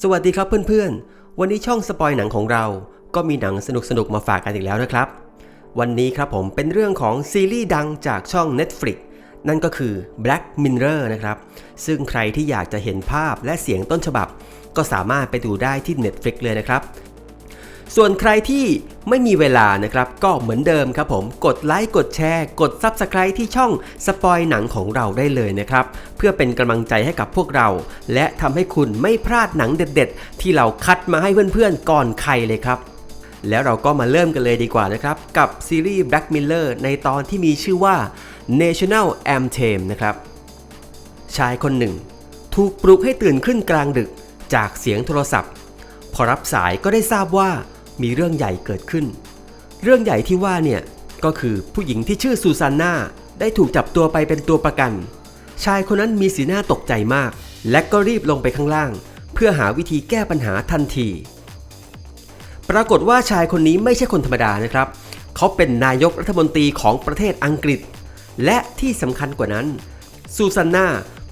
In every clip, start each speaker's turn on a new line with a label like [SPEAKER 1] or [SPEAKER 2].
[SPEAKER 1] สวัสดีครับเพื่อนๆ วันนี้ช่องสปอยหนังของเรา ก็มีหนังสนุกๆ มาฝากกันอีกแล้วนะครับ วันนี้ครับผมเป็นเรื่องของซีรีส์ดังจากช่อง Netflix นั่นก็คือ Black Mirror นะครับ ซึ่งใครที่อยากจะเห็นภาพและเสียงต้นฉบับ ก็สามารถไปดูได้ที่ Netflix เลยนะครับ ส่วนใครที่ไม่มีเวลานะครับ ก็เหมือนเดิมครับผม กดไลค์กดแชร์ กด Subscribe ที่ช่องสปอยหนังของเราได้เลยนะครับ เพื่อเป็นกำลังใจให้กับพวกเรา และทำให้คุณไม่พลาดหนังเด็ด ๆ ที่เราคัดมาให้เพื่อนๆก่อนใครเลยครับ แล้วเราก็มาเริ่มกันเลยดีกว่านะครับ กับซีรีส์ Black Mirror ในตอนที่มีชื่อว่า National Anthem นะครับชายคนหนึ่ง ถูกปลุกให้ตื่นขึ้นกลางดึกจากเสียงโทรศัพท์ พอรับสายก็ได้ทราบว่า มีเรื่องใหญ่เกิดขึ้น เรื่องใหญ่ที่ว่าเนี่ยก็คือผู้หญิงที่ชื่อซูซานนาได้ถูกจับตัวไปเป็นตัวประกัน ชายคนนั้นมีสีหน้าตกใจมาก และก็รีบลงไปข้างล่าง เพื่อหาวิธีแก้ปัญหาทันที ปรากฏว่าชายคนนี้ไม่ใช่คนธรรมดานะครับ เขาเป็นนายกรัฐมนตรีของประเทศอังกฤษ และที่สำคัญกว่านั้นซูซานนา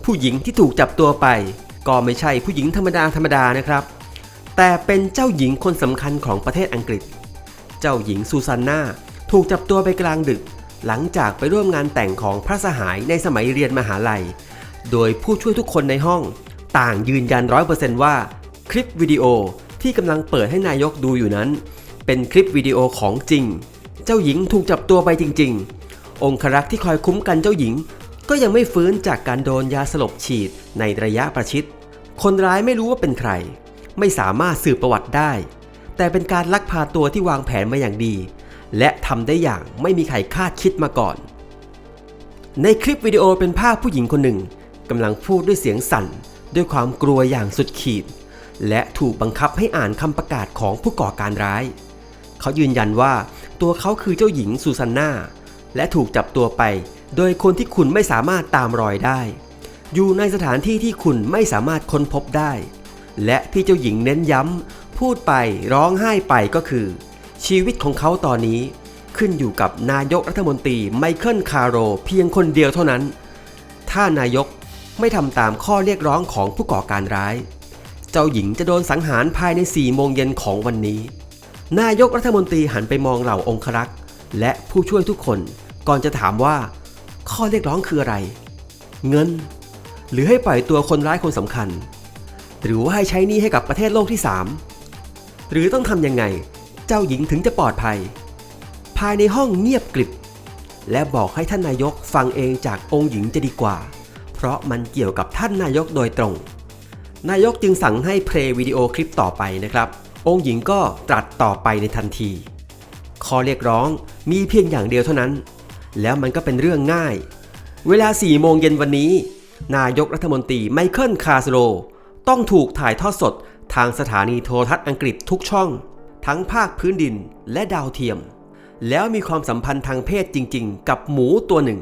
[SPEAKER 1] ผู้หญิงที่ถูกจับตัวไป ก็ไม่ใช่ผู้หญิงธรรมดาธรรมดานะครับ แต่เป็นเจ้าหญิงคนสำคัญของประเทศอังกฤษ เจ้าหญิงซูซานนาถูกจับตัวไปกลางดึก หลังจากไปร่วมงานแต่งของพระสหายในสมัยเรียนมหาลัย โดยผู้ช่วยทุกคนในห้อง ต่างยืนยันร้อยเปอร์เซนต์ว่า คลิปวิดีโอที่กำลังเปิดให้นายกดูอยู่นั้น เป็นคลิปวิดีโอของจริง เจ้าหญิงถูกจับตัวไปจริง ๆ องครักษ์ที่คอยคุ้มกันเจ้าหญิง ก็ยังไม่ฟื้นจากการโดนยาสลบฉีดในระยะประชิด คนร้ายไม่รู้ว่าเป็นใคร ไม่สามารถสืบประวัติได้ แต่เป็นการลักพาตัวที่วางแผนมาอย่างดี และทำได้อย่างไม่มีใครคาดคิดมาก่อน ในคลิปวิดีโอเป็นภาพผู้หญิงคนหนึ่งกำลังพูดด้วยเสียงสั่น ด้วยความกลัวอย่างสุดขีด และถูกบังคับให้อ่านคำประกาศของผู้ก่อการร้าย เขายืนยันว่าตัวเขาคือเจ้าหญิงซูซานนาและถูกจับตัวไป โดยคนที่คุณไม่สามารถตามรอยได้ อยู่ในสถานที่ที่คุณไม่สามารถค้นพบได้ และที่เจ้าหญิงเน้นย้ำพูดไปร้องไห้ไปก็คือ ชีวิตของเขาตอนนี้ขึ้นอยู่กับนายกรัฐมนตรีไมเคิลคาร์โรเพียงคนเดียวเท่านั้น ถ้านายกไม่ทำตามข้อเรียกร้องของผู้ก่อการร้าย เจ้าหญิงจะโดนสังหารภายใน 4 โมงเย็นของวันนี้ นายกรัฐมนตรีหันไปมองเหล่าองครักษ์และผู้ช่วยทุกคนก่อนจะถามว่า ข้อเรียกร้องคืออะไร เงิน หรือให้ปล่อยตัวคนร้ายคนสำคัญ หรือว่าให้ใช้หนี้ให้กับประเทศโลกที่ 3 หรือต้องทำยังไง เจ้าหญิงถึงจะปลอดภัย ภายในห้องเงียบกริบ และบอกให้ท่านนายกฟังเองจากองค์หญิงจะดีกว่า เพราะมันเกี่ยวกับท่านนายกโดยตรง นายกจึงสั่งให้เพลย์วิดีโอคลิปต่อไปนะครับ องค์หญิงก็ตรัสต่อไปในทันทีข้อเรียกร้องมีเพียงอย่างเดียวเท่านั้น แล้วมันก็เป็นเรื่องง่าย เวลา4โมงเย็นวันนี้ นายกรัฐมนตรีไมเคิลคาสโร ต้องถูกถ่ายทอดสดทางสถานีโทรทัศน์อังกฤษทุกช่อง ทั้งภาคพื้นดินและดาวเทียม แล้วมีความสัมพันธ์ทางเพศจริง ๆ กับหมูตัวหนึ่ง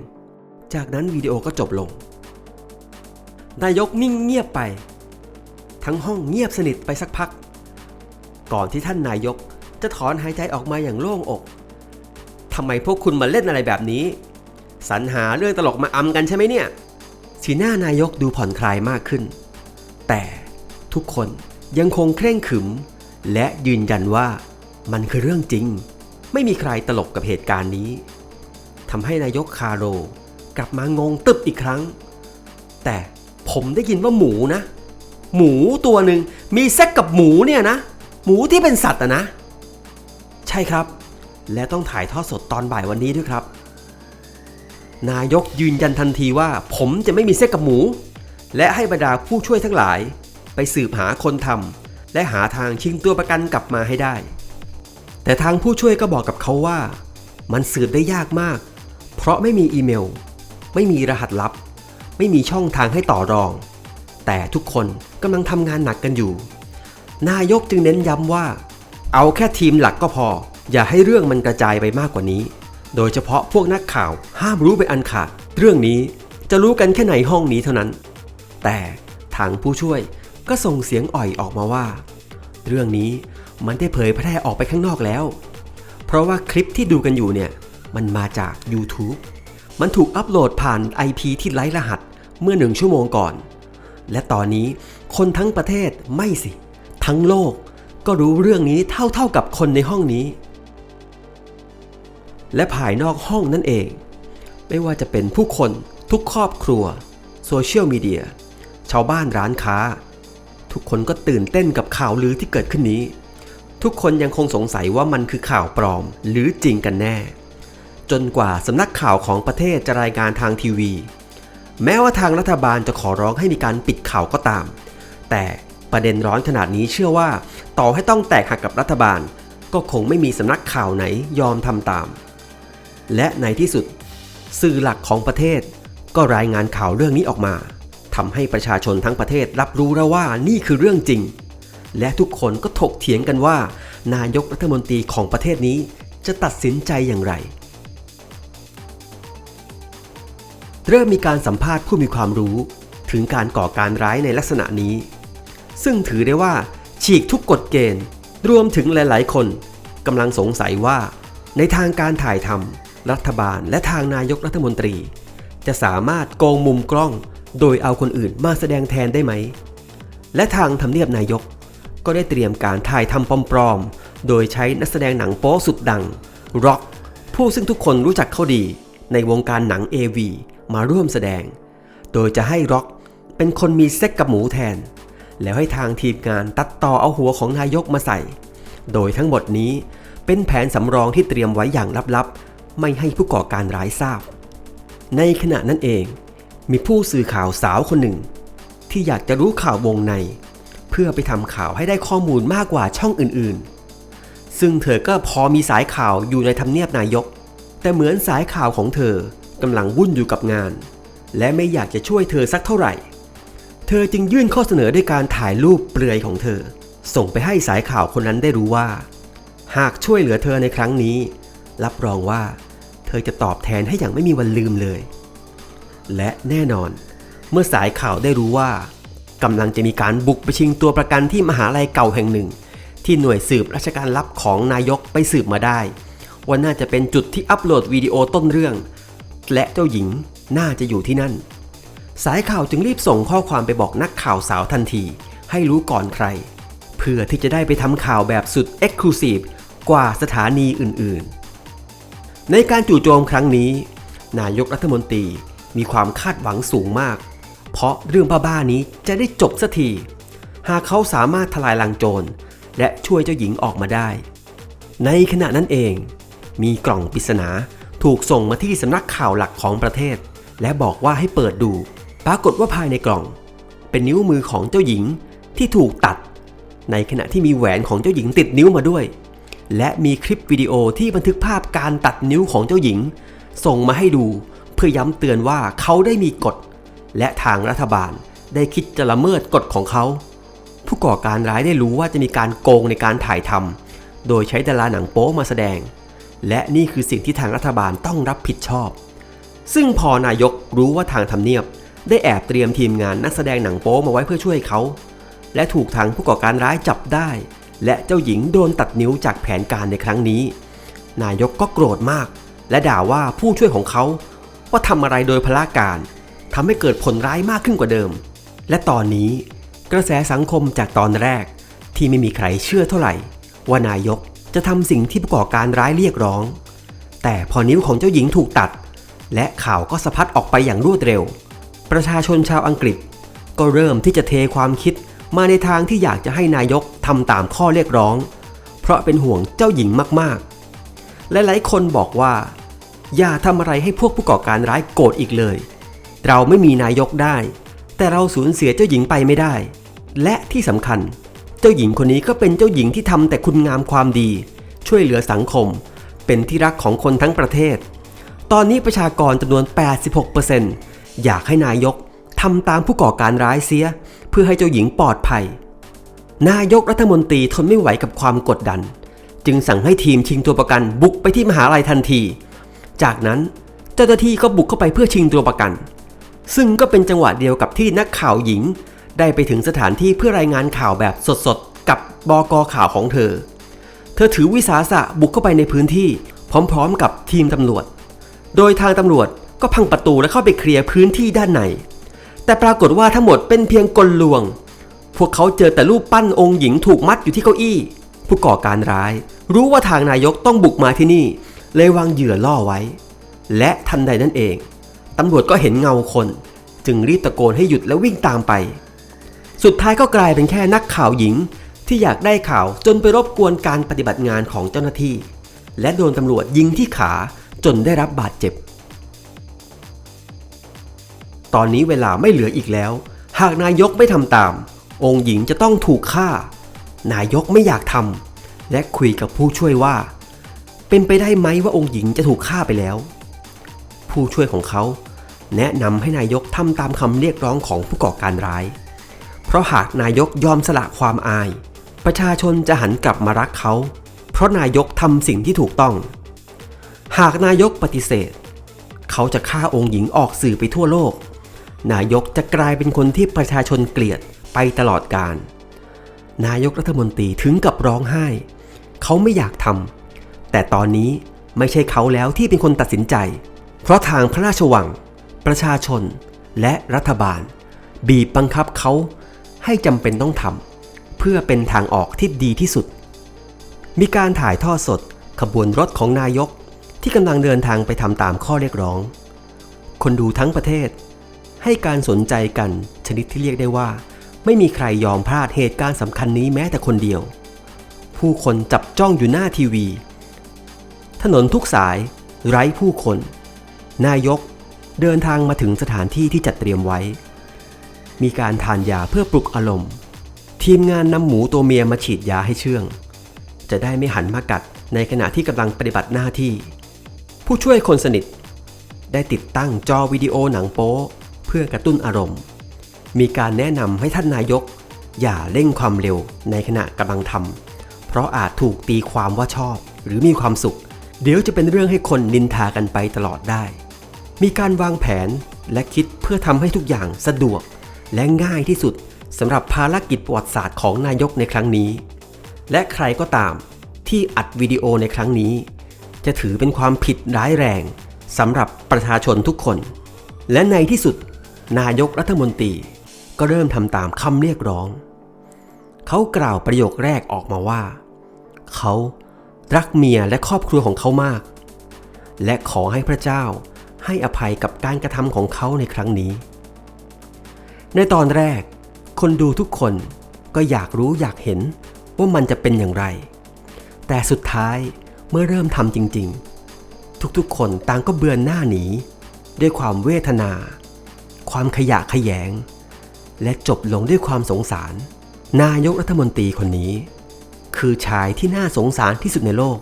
[SPEAKER 1] จากนั้นวิดีโอก็จบลง นายกนิ่งเงียบไป ทั้งห้องเงียบสนิทไปสักพัก ก่อนที่ท่านนายกจะถอนหายใจออกมาอย่างโล่งอกทำไมพวกคุณมาเล่นอะไรแบบนี้สรรหาเรื่องตลกมาอำกันใช่ไหมเนี่ย สีหน้านายกดูผ่อนคลายมากขึ้น แต่ทุกคนยังคงเคร่งขรึม และยืนยันว่ามันคือเรื่องจริง ไม่มีใครตลกกับเหตุการณ์นี้ทำให้นายกคาโรกลับมางงตึบอีกครั้ง แต่ผมได้ยินว่าหมูนะ หมูตัวหนึ่งมีเซ็กกับหมูเนี่ยนะ หมูที่เป็นสัตว์อะนะ ใช่ครับ และต้องถ่ายทอดสดตอนบ่ายวันนี้ด้วยครับ นายกยืนยันทันทีว่า ผมจะไม่มีเซ็กกับหมู และให้บรรดาผู้ช่วยทั้งหลาย ไปสืบหาคนทำและหาทางชิงตัวประกันกลับมาให้ได้ แต่ทางผู้ช่วยก็บอกกับเขาว่า มันสืบได้ยากมาก เพราะไม่มีอีเมล ไม่มีรหัสลับ ไม่มีช่องทางให้ต่อรอง แต่ทุกคนกำลังทำงานหนักกันอยู่ นายกจึงเน้นย้ำว่า เอาแค่ทีมหลักก็พอ อย่าให้เรื่องมันกระจายไปมากกว่านี้ โดยเฉพาะพวกนักข่าวห้ามรู้ไปนอันขาด เรื่องนี้จะรู้กันแค่ในห้องนี้เท่านั้น แต่ทางผู้ช่วยก็ส่งเสียงอ่อยออกมาว่า เรื่องนี้มันได้เผยแพร่ออกไปข้างนอกแล้ว เพราะว่าคลิปที่ดูกันอยู่เนี่ย มันมาจาก YouTube มันถูกอัปโหลดผ่าน IP ที่ไร้รหัสเมื่อหนึ่งชั่วโมงก่อน และตอนนี้คนทั้งประเทศไม่สิ ทั้งโลกก็รู้เรื่องนี้เท่าๆกับคนในห้องนี้ และภายนอกห้องนั่นเอง ไม่ว่าจะเป็นผู้คนทุกครอบครัวโซเชียลมีเดีย ชาวบ้านร้านค้า ทุกคนก็ตื่นเต้นกับข่าวลือที่เกิดขึ้นนี้ ทุกคนยังคงสงสัยว่ามันคือข่าวปลอมหรือจริงกันแน่ จนกว่าสำนักข่าวของประเทศจะรายงานทางทีวี แม้ว่าทางรัฐบาลจะขอร้องให้มีการปิดข่าวก็ตาม แต่ประเด็นร้อนขนาดนี้เชื่อว่า ต่อให้ต้องแตกหักกับรัฐบาล ก็คงไม่มีสำนักข่าวไหนยอมทำตาม และในที่สุด สื่อหลักของประเทศก็รายงานข่าวเรื่องนี้ออกมา ทำให้ประชาชนทั้งประเทศรับรู้แล้วว่านี่คือเรื่องจริง และทุกคนก็ถกเถียงกันว่า นายกรัฐมนตรีของประเทศนี้จะตัดสินใจอย่างไร เริ่มมีการสัมภาษณ์ผู้มีความรู้ ถึงการก่อการร้ายในลักษณะนี้ ซึ่งถือได้ว่า ฉีกทุกกฎเกณฑ์ รวมถึงหลาย ๆ คนกำลังสงสัยว่า ในทางการถ่ายทำรัฐบาลและทางนายกรัฐมนตรี จะสามารถโกงมุมกล้อง โดยเอาคนอื่นมาแสดงแทนได้ไหม และทางทำเนียบนายก ก็ได้เตรียมการถ่ายทำปลอมๆ โดยใช้นักแสดงหนังโป๊สุดดังร็อกผู้ซึ่งทุกคนรู้จักเขาดี ในวงการหนัง AV มาร่วมแสดง โดยจะให้ร็อกเป็นคนมีเซ็กกับหมูแทน แล้วให้ทางทีมงานตัดต่อเอาหัวของนายกมาใส่ โดยทั้งหมดนี้เป็นแผนสำรองที่เตรียมไว้อย่างลับๆ ไม่ให้ผู้ก่อการร้ายทราบ ในขณะนั้นเอง มีผู้สื่อข่าวสาวคนหนึ่ง ที่อยากจะรู้ข่าววงใน เพื่อไปทำข่าวให้ได้ข้อมูลมากกว่าช่องอื่นๆ ซึ่งเธอก็พอมีสายข่าวอยู่ในทำเนียบนายก แต่เหมือนสายข่าวของเธอกำลังวุ่นอยู่กับงาน และไม่อยากจะช่วยเธอสักเท่าไหร่ เธอจึงยื่นข้อเสนอด้วยการถ่ายรูปเปลือยของเธอ ส่งไปให้สายข่าวคนนั้นได้รู้ว่า หากช่วยเหลือเธอในครั้งนี้ รับรองว่า เธอจะตอบแทนให้อย่างไม่มีวันลืมเลย และแน่นอน เมื่อสายข่าวได้รู้ว่ากำลังจะมีการบุกไปชิงตัวประกันที่มหาลัยเก่าแห่งหนึ่ง ที่หน่วยสืบราชการลับของนายกไปสืบมาได้ ว่าน่าจะเป็นจุดที่อัปโหลดวิดีโอต้นเรื่อง และเจ้าหญิงน่าจะอยู่ที่นั่น สายข่าวจึงรีบส่งข้อความไปบอกนักข่าวสาวทันที ให้รู้ก่อนใคร เพื่อที่จะได้ไปทำข่าวแบบสุดเอ็กซ์คลูซีฟกว่าสถานีอื่นๆ ในการจู่โจมครั้งนี้ นายกรัฐมนตรี มีความคาดหวังสูงมาก เพราะเรื่องบ้าๆนี้จะได้จบสักที หากเขาสามารถทลายลังโจร และช่วยเจ้าหญิงออกมาได้ ในขณะนั้นเอง มีกล่องปริศนาถูกส่งมาที่สำนักข่าวหลักของประเทศ และบอกว่าให้เปิดดู ปรากฏว่าภายในกล่อง เป็นนิ้วมือของเจ้าหญิงที่ถูกตัด ในขณะที่มีแหวนของเจ้าหญิงติดนิ้วมาด้วย และมีคลิปวิดีโอที่บันทึกภาพการตัดนิ้วของเจ้าหญิง ส่งมาให้ดู เพื่อย้ำเตือนว่าเขาได้มีกฎ และทางรัฐบาลได้คิดจะละเมิดกฎของเขา ผู้ก่อการร้ายได้รู้ว่าจะมีการโกงในการถ่ายทำโดยใช้ดาราหนังโป๊มาแสดง และนี่คือสิ่งที่ทางรัฐบาลต้องรับผิดชอบ ซึ่งพอนายกรู้ว่าทางทำเนียบ ได้แอบเตรียมทีมงานนักแสดงหนังโป๊มาไว้เพื่อช่วยเขา และถูกทางผู้ก่อการร้ายจับได้ และเจ้าหญิงโดนตัดนิ้วจากแผนการในครั้งนี้ นายกก็โกรธมาก และด่าว่าผู้ช่วยของเขา ว่าทำอะไรโดยพละการทำให้เกิดผลร้ายมากขึ้นกว่าเดิม และตอนนี้กระแสสังคมจากตอนแรกที่ไม่มีใครเชื่อเท่าไหร่ ว่านายกจะทำสิ่งที่ผู้ก่อการร้ายเรียกร้อง แต่พอนิ้วของเจ้าหญิงถูกตัด และข่าวก็สะพัดออกไปอย่างรวดเร็ว ประชาชนชาวอังกฤษ ก็เริ่มที่จะเทความคิดมาในทางที่อยากจะให้นายกทำตามข้อเรียกร้อง เพราะเป็นห่วงเจ้าหญิงมากๆ และหลายคนบอกว่า อย่าทำอะไรให้พวกผู้ก่อการร้ายโกรธอีกเลย เราไม่มีนายกได้ แต่เราสูญเสียเจ้าหญิงไปไม่ได้ และที่สำคัญ เจ้าหญิงคนนี้ก็เป็นเจ้าหญิงที่ทำแต่คุณงามความดี ช่วยเหลือสังคม เป็นที่รักของคนทั้งประเทศ ตอนนี้ประชากรจำนวน 86%อยากให้นายกทำตามผู้ก่อการร้ายเสีย เพื่อให้เจ้าหญิงปลอดภัย นายกรัฐมนตรีทนไม่ไหวกับความกดดัน จึงสั่งให้ทีมชิงตัวประกันบุกไปที่มหาลัยทันที จากนั้นเจ้าหน้าที่ก็บุกเข้าไปเพื่อชิงตัวประกัน ซึ่งก็เป็นจังหวะเดียวกับที่นักข่าวหญิง ได้ไปถึงสถานที่เพื่อรายงานข่าวแบบสดๆ กับบอกอข่าวของเธอ เธอถือวิสาสะบุกเข้าไปในพื้นที่พร้อมๆ กับทีมตำรวจ โดยทางตำรวจก็พังประตูและเข้าไปเคลียร์พื้นที่ด้านใน แต่ปรากฏว่าทั้งหมดเป็นเพียงกลลวง พวกเขาเจอแต่รูปปั้นองค์หญิงถูกมัดอยู่ที่เก้าอี้ ผู้ก่อการร้าย รู้ว่าทางนายกต้องบุกมาที่นี่ เลยวางเหยื่อล่อไว้ และทันใดนั่นเอง ตำรวจก็เห็นเงาคน จึงรีบตะโกนให้หยุดและวิ่งตามไป สุดท้ายก็กลายเป็นแค่นักข่าวหญิงที่อยากได้ข่าวจนไปรบกวนการปฏิบัติงานของเจ้าหน้าที่ และโดนตำรวจยิงที่ขาจนได้รับบาดเจ็บ ตอนนี้เวลาไม่เหลืออีกแล้ว หากนายกไม่ทำตาม องค์หญิงจะต้องถูกฆ่า นายกไม่อยากทำและคุยกับผู้ช่วยว่า เป็นไปได้ไหมว่าองค์หญิงจะถูกฆ่าไปแล้ว ผู้ช่วยของเขาแนะนำให้นายกทำตามคำเรียกร้องของผู้ก่อการร้าย เพราะหากนายกยอมสละความอาย ประชาชนจะหันกลับมารักเขา เพราะนายกทำสิ่งที่ถูกต้อง หากนายกปฏิเสธ เขาจะฆ่าองค์หญิงออกสื่อไปทั่วโลก นายกจะกลายเป็นคนที่ประชาชนเกลียดไปตลอดกาลนายกรัฐมนตรีถึงกับร้องไห้ เขาไม่อยากทำ แต่ตอนนี้ไม่ใช่เขาแล้วที่เป็นคนตัดสินใจ เพราะทางพระราชวัง ประชาชน และรัฐบาล บีบบังคับเขาให้จำเป็นต้องทำเพื่อเป็นทางออกที่ดีที่สุด มีการถ่ายทอดสดขบวนรถของนายกที่กำลังเดินทางไปทำตามข้อเรียกร้อง คนดูทั้งประเทศ ให้การสนใจกันชนิดที่เรียกได้ว่า ไม่มีใครยอมพลาดเหตุการณ์สำคัญนี้แม้แต่คนเดียว ผู้คนจับจ้องอยู่หน้าทีวี ถนนทุกสายไร้ผู้คน นายกเดินทางมาถึงสถานที่ที่จัดเตรียมไว้ มีการทานยาเพื่อปลุกอารมณ์ ทีมงานนำหมูตัวเมียมาฉีดยาให้เชื่อง จะได้ไม่หันมากัดในขณะที่กำลังปฏิบัติหน้าที่ ผู้ช่วยคนสนิท ได้ติดตั้งจอวิดีโอหนังโป๊เพื่อกระตุ้นอารมณ์ มีการแนะนำให้ท่านนายก อย่าเร่งความเร็วในขณะกำลังทำเพราะอาจถูกตีความว่าชอบหรือมีความสุข เดี๋ยวจะเป็นเรื่องให้คนนินทากันไปตลอดได้ มีการวางแผนและคิดเพื่อทำให้ทุกอย่างสะดวก และง่ายที่สุดสำหรับภารกิจประวัติศาสตร์ของนายกในครั้งนี้ และใครก็ตามที่อัดวิดีโอในครั้งนี้ จะถือเป็นความผิดร้ายแรงสำหรับประชาชนทุกคน และในที่สุด นายกรัฐมนตรีก็เริ่มทำตามคำเรียกร้อง เขากล่าวประโยคแรกออกมาว่า เขา รักเมียและครอบครัวของเขามาก และขอให้พระเจ้าให้อภัยกับการกระทำของเขาในครั้งนี้ ในตอนแรก คนดูทุกคนก็อยากรู้อยากเห็นว่ามันจะเป็นอย่างไร แต่สุดท้ายเมื่อเริ่มทำจริง ๆ ทุกๆ คนต่างก็เบือนหน้าหนี ด้วยความเวทนา ความขยะขยง และจบลงด้วยความสงสาร นายกรัฐมนตรีคนนี้ คือชายที่น่าสงสารที่สุดในโลก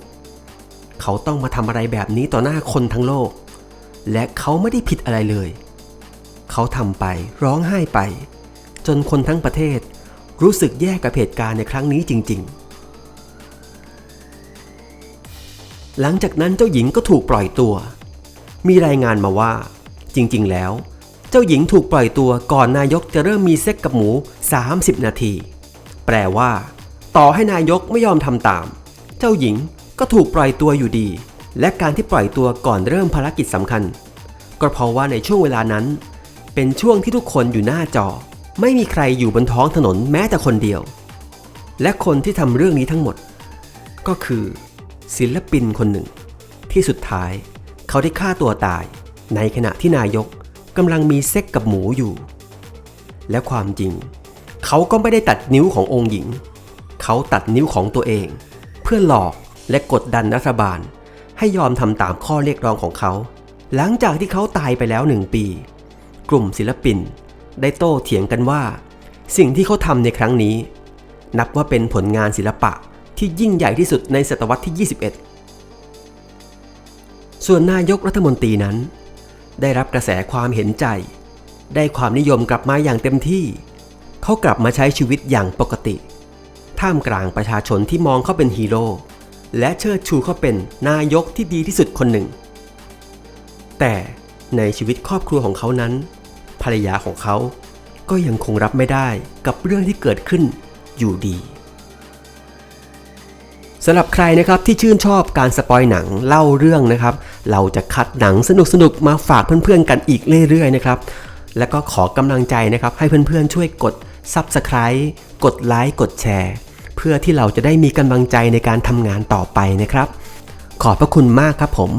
[SPEAKER 1] เขาต้องมาทำอะไรแบบนี้ต่อหน้าคนทั้งโลก และเขาไม่ได้ผิดอะไรเลย เขาทำไปร้องไห้ไป จนคนทั้งประเทศรู้สึกแย่กับเหตุการณ์ในครั้งนี้จริง ๆ หลังจากนั้นเจ้าหญิงก็ถูกปล่อยตัว มีรายงานมาว่า จริงๆ แล้ว เจ้าหญิงถูกปล่อยตัวก่อนนายกจะเริ่มมีเซ็กกับหมู 30 นาที แปลว่า ต่อให้นายกไม่ยอมทำตาม เจ้าหญิงก็ถูกปล่อยตัวอยู่ดี และการที่ปล่อยตัวก่อนเริ่มภารกิจสำคัญ ก็เพราะว่าในช่วงเวลานั้น เป็นช่วงที่ทุกคนอยู่หน้าจอ ไม่มีใครอยู่บนท้องถนนแม้แต่คนเดียว และคนที่ทำเรื่องนี้ทั้งหมด ก็คือ ศิลปินคนหนึ่ง ที่สุดท้ายเขาได้ฆ่าตัวตาย ในขณะที่นายกกำลังมีเซ็กกับหมูอยู่ และความจริง เขาก็ไม่ได้ตัดนิ้วขององค์หญิง เขาตัดนิ้วของตัวเอง เพื่อหลอกและกดดันรัฐบาล ให้ยอมทำตามข้อเรียกร้องของเขา หลังจากที่เขาตายไปแล้วหนึ่งปี กลุ่มศิลปิน ได้โต้เถียงกันว่า สิ่งที่เขาทำในครั้งนี้ นับว่าเป็นผลงานศิลปะที่ยิ่งใหญ่ที่สุดในศตวรรษที่ 21 ส่วนนายกรัฐมนตรีนั้น ได้รับกระแสความเห็นใจ ได้ความนิยมกลับมาอย่างเต็มที่ เขากลับมาใช้ชีวิตอย่างปกติ ท่ามกลางประชาชนที่มองเขาเป็นฮีโร่และเชิดชูเขาเป็นนายกที่ดีที่สุดคนหนึ่ง แต่ในชีวิตครอบครัวของเขานั้น ภรรยาของเขาก็ยังคงรับไม่ได้กับเรื่องที่เกิดขึ้นอยู่ดีสำหรับใครนะครับที่ชื่นชอบการสปอยหนังเล่าเรื่องนะครับ เราจะคัดหนังสนุกๆมาฝากเพื่อนๆกันอีกเรื่อยๆนะครับแล้วก็ขอกำลังใจนะครับให้เพื่อนๆช่วยกด Subscribe กดไลค์กดแชร์ เพื่อที่เราจะได้มีกำลังใจในการทำงานต่อไปนะครับ ขอบพระคุณมากครับผม